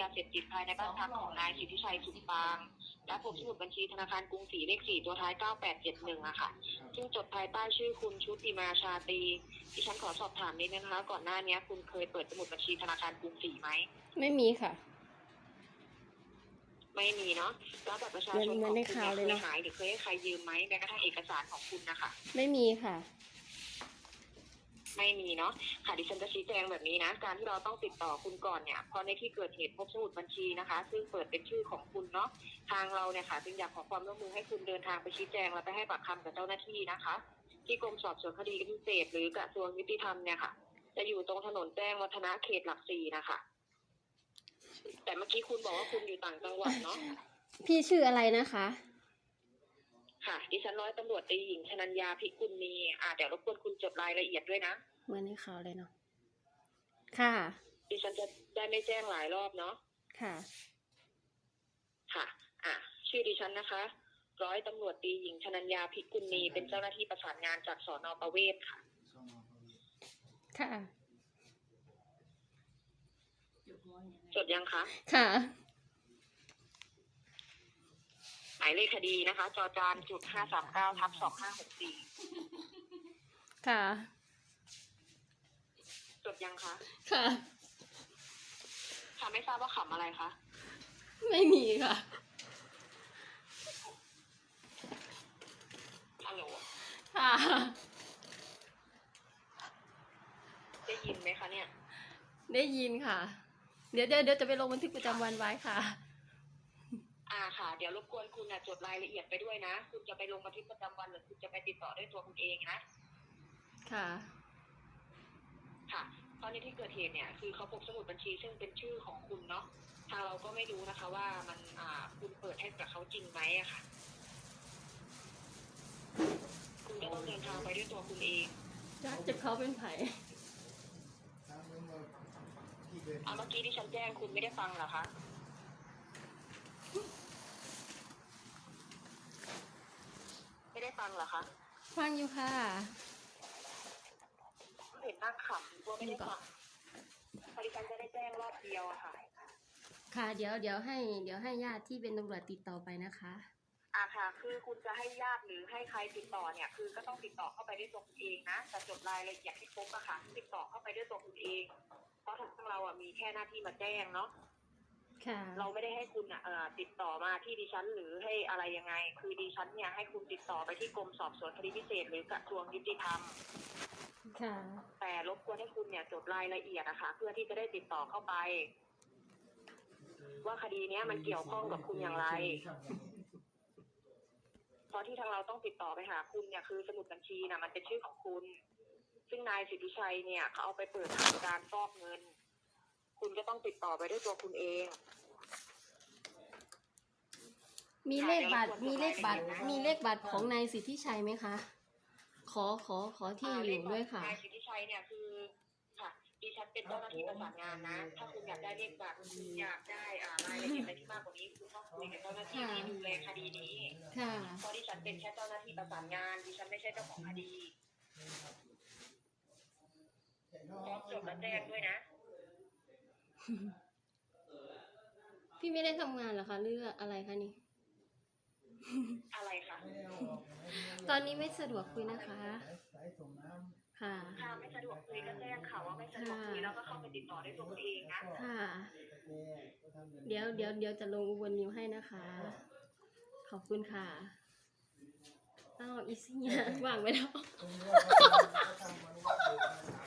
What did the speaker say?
ยาเสพติดภายในบ้านพักของนายสิทธิชัยสุขปาง และพบสมุดบัญชีธนาคารกรุงศรีเลขสี่ตัวท้าย 9871อะค่ะ ซึ่งจดภายใต้ชื่อคุณชุติมาชาตรีดิฉันขอสอบถามนิดนึงนะคะ ก่อนหน้านี้คุณเคยเปิดสมุดบัญชีธนาคารกรุงศรีไหม ไม่มีค่ะ ไม่มีเนาะแล้วบัตรประชาชนเหมืขออนงในคุณข่าวเนี่ยเลยเคยเนอะหายหรือเคยให้ใครยืมไหมแม้กระทั่งเอกสารของคุณนะคะ ไม่มีค่ะ ไม่มีเนาะค่ะดิฉันจะชี้แจงแบบนี้นะ การที่เราต้องติดต่อคุณก่อนเนี่ยเพราะในที่เกิดเหตุพบสมุดบัญชีนะคะ ซึ่งเปิดเป็นชื่อของคุณเนาะทางเราเนี่ยค่ะจึงอยากขอความร่วมมือให้คุณเดินทางไปชี้แจงและไปให้ปากคำกับเจ้าหน้าที่นะคะ ที่กรมสอบสวนคดีพิเศษ หรือกระทรวงยุติธรรมเนี่ยค่ะ จะอยู่ตรงถนนแจ้งวัฒนะเขตหลักสี่นะคะ แต่เมื่อกี้คุณบอกว่าคุณอยู่ต่างจังหวัดเนาะพี่ชื่ออะไรนะคะค่ะดิฉันร้อยตำรวจตรีหญิงชนัญญาพิกุลมีอ่าเดี๋ยวรบกวนคุณจดรายละเอียดด้วยนะ เหมือนในข่าวเลยเนาะค่ะ ดิฉันจะได้ไม่แจ้งหลายรอบเนาะค่ะ ค่ะ อะ ชื่อดิฉันนะคะ ร้อยตำรวจตรีหญิงชนัญญาพิกุลมีเป็นเจ้าหน้าที่ประสานงานจากสอนอประเวศค่ะ ค่ะจดยังคะ ค่ะ หมายเลขคดีนะคะ จอจานจุดห้าสามเก้าทับสองห้าหกสี่ค่ะจด ยังคะ ค่ะ ค่ะไม่ทราบว่าขำอะไรคะ ไม่มีค่ะ ฮัลโหล ค่ะ ได้ยินไหมคะเนี่ย ได้ยินค่ะ เดี๋ยวเดี๋ยวเดี๋ยวจะไปลงบันทึกประจำวันไว้ค่ะ อ่าค่ะ เดี๋ยวรบกวนคุณนะจดรายละเอียดไปด้วยนะ คุณจะไปลงบันทึกประจำวันหรือคุณจะไปติดต่อด้วยตัวคุณเองนะ ค่ะ ค่ะ เพราะในที่เกิดเหตุเนี่ยคือเขาพบสมุดบัญชีซึ่งเป็นชื่อของคุณเนาะทางเราก็ไม่รู้นะคะ ว่ามันอ่าคุณเปิดให้กับเขาจริงไหมอะค่ะ คุณก็ต้องเดินทางไปด้วยตัวคุณเองจักจะเขาเป็นไผ่เอาเมื่อกี้ที่ฉันแจ้งคุณไม่ได้ฟังเหรอคะไม่ได้ฟังเหรอคะ ฟังอยู่ค่ะเห็นนั่งขำกลัวไม่ได้ฟังพอดีฉันจะได้แจ้งรอบเดียวอะค่ะ ค่ะ เดี๋ยวเดี๋ยวให้ เดี๋ยวให้ญาติที่เป็นตำรวจติดต่อไปนะคะ อ่าค่ะ คือคุณจะให้ญาติหรือให้ใครติดต่อเนี่ย คือก็ต้องติดต่อเข้าไปด้วยตัวคุณเองนะแต่จดรายละเอียดให้ครบอะค่ะ ติดต่อเข้าไปด้วยตัวคุณเอง เพราะทางเราอะมีแค่หน้าที่มาแจ้งเนาะ ค่ะเราไม่ได้ให้คุณอะเอ่อติดต่อมาที่ดิฉันหรือให้อะไรยังไง คือดิฉันเนี่ยให้คุณติดต่อไปที่กรมสอบสวนคดีพิเศษ หรือกระทรวงยุติธรรม ค่ะ แต่รบกวนให้คุณเนี่ยจดรายละเอียดอะค่ะเพื่อที่จะได้ติดต่อเข้าไป ว่าคดีเนี้ยมันเกี่ยวข้องกับคุณอย่างไร เพราะที่ทางเราต้องติดต่อไปหาคุณเนี่ยคือสมุดบัญชีนะมันเป็นชื่อของคุณ ซึ่งนายสิทธิชัยเนี่ยเขาเอาไปเปิดทางการฟอกเงิน คุณก็ต้องติดต่อไปด้วยตัวคุณเอง มีเลขบัตร มีเลขบัตร มีเลขบัตรของนายสิทธิชัยไหมคะ ขอขอขอที่อยู่ด้วยค่ะ นายสิทธิชัยเนี่ยคือค่ะดิฉันเป็นเจ้าหน้าที่ประสานงานนะ ถ้าคุณอยากได้เลขบัตรคุณอยากได้อ่ารายละเอียดอะไรที่มากกว่านี้คุณต้องคุยกับเจ้าหน้าที่ที่ดูแลคดีนี้ค่ะเพราะดิฉันเป็นแค่เจ้าหน้าที่ประสานงานดิฉันไม่ใช่เจ้าของคดีพร้อมจดและแจ้งด้วยนะ พี่ไม่ได้ทำงานเหรอคะหรืออะไรคะนี่ อะไรคะตอนนี้ไม่สะดวกคุยนะคะ ค่ะ ถ้าไม่สะดวกคุยก็แจ้งค่ะว่าไม่สะดวกคุยแล้วก็เข้าไปติดต่อด้วยตัวคุณเองนะค่ะ เดี๋ยวเดี๋ยวเดี๋ยวจะลงอุบลนิวให้นะคะ ขอบคุณค่ะ อ้าวอีซี่ว่างไปแล้ว